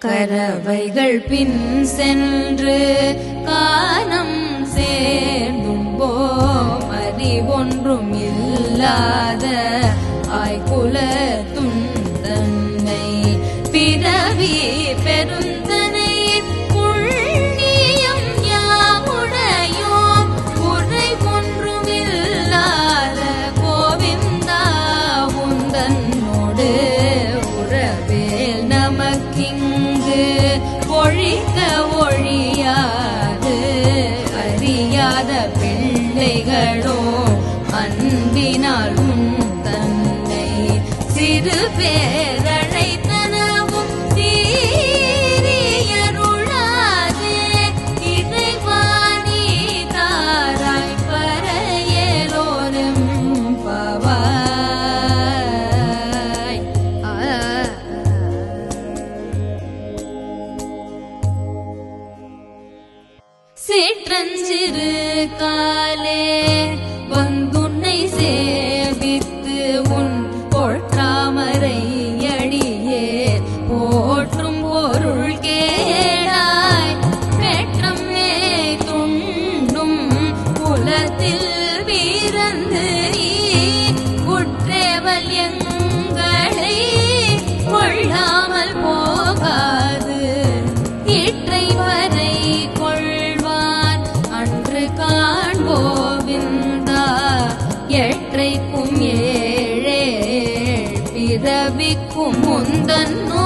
கரவைகள் பின் சென்று காணம் சேர்ந்தும்போ அறிவொன்றும் இல்லாத ஆய்குலர் பேரழைத்தனவும் தீரியருளாதே இறைவாணி தாராய் பரையலோரும் பவாய். சிற்றஞ்சிறு காலே வந்துன்னை சே உலகத்தில் பிறந்து குற்றவல் எங்களை கொள்ளாமல் போகாது. இற்றை வரை கொள்வார் அன்று காண்போவிந்தா. எற்றைக்கும் ஏழே பிறவிக்கும் முந்தன்னோ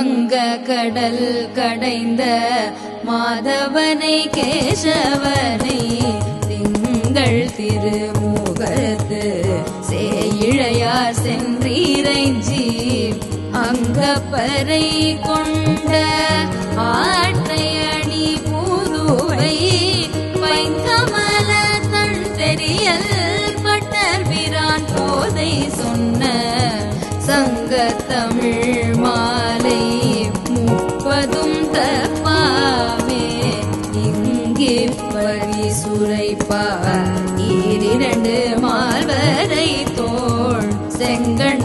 மங்க கடல் கடைந்த மாதவனை கேசவனை திங்கள் திருமுகத்து சேயிழையார் அங்க அங்கப்பறை கொண்ட ஆவி சுரைப்பார். ஈரிரண்டு மால்வரை தோள் செங்கண்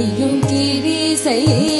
செய்யும் கிரிசையே.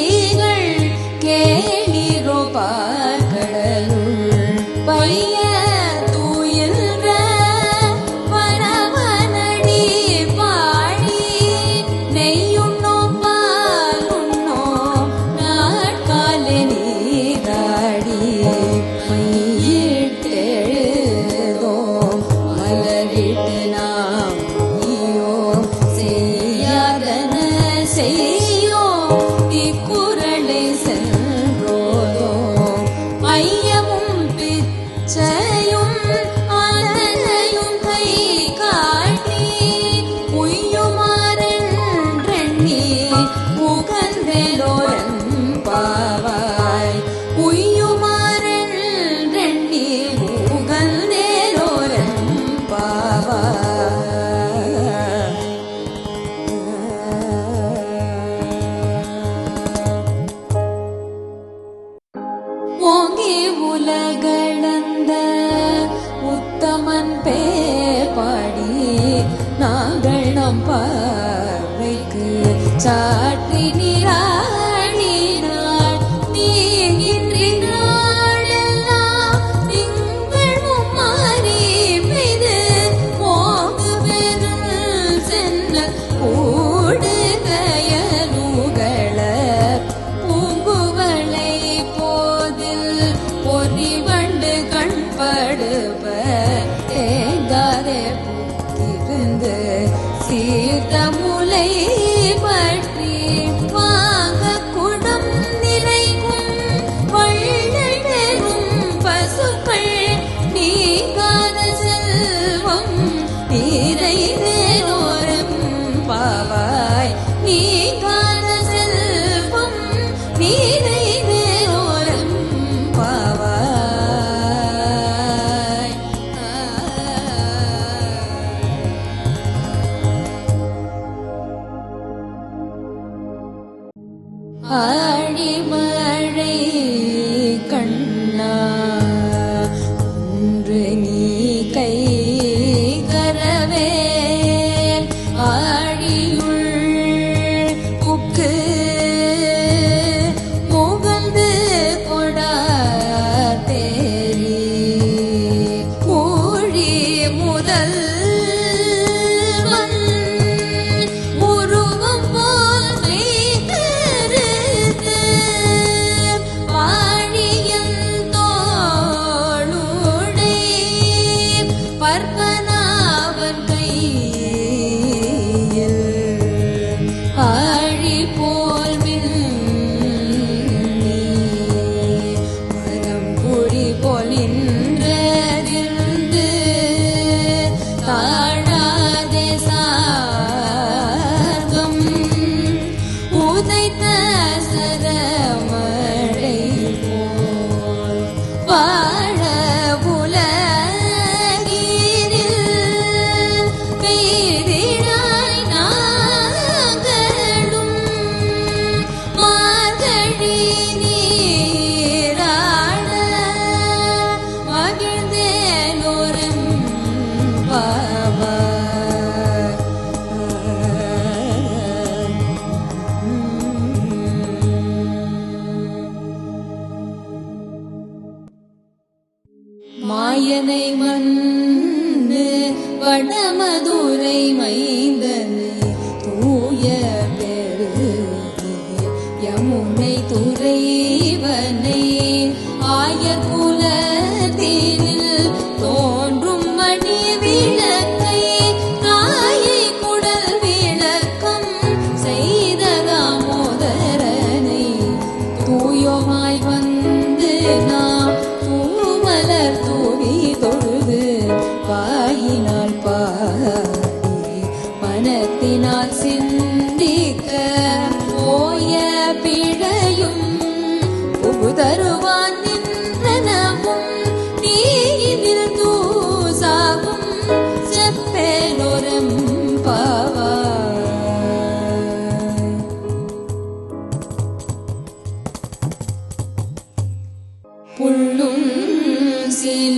பார்வைக்கு சாற்றி see.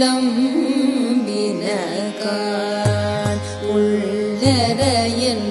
உள்ளம் வினகான் உள்ளரையன்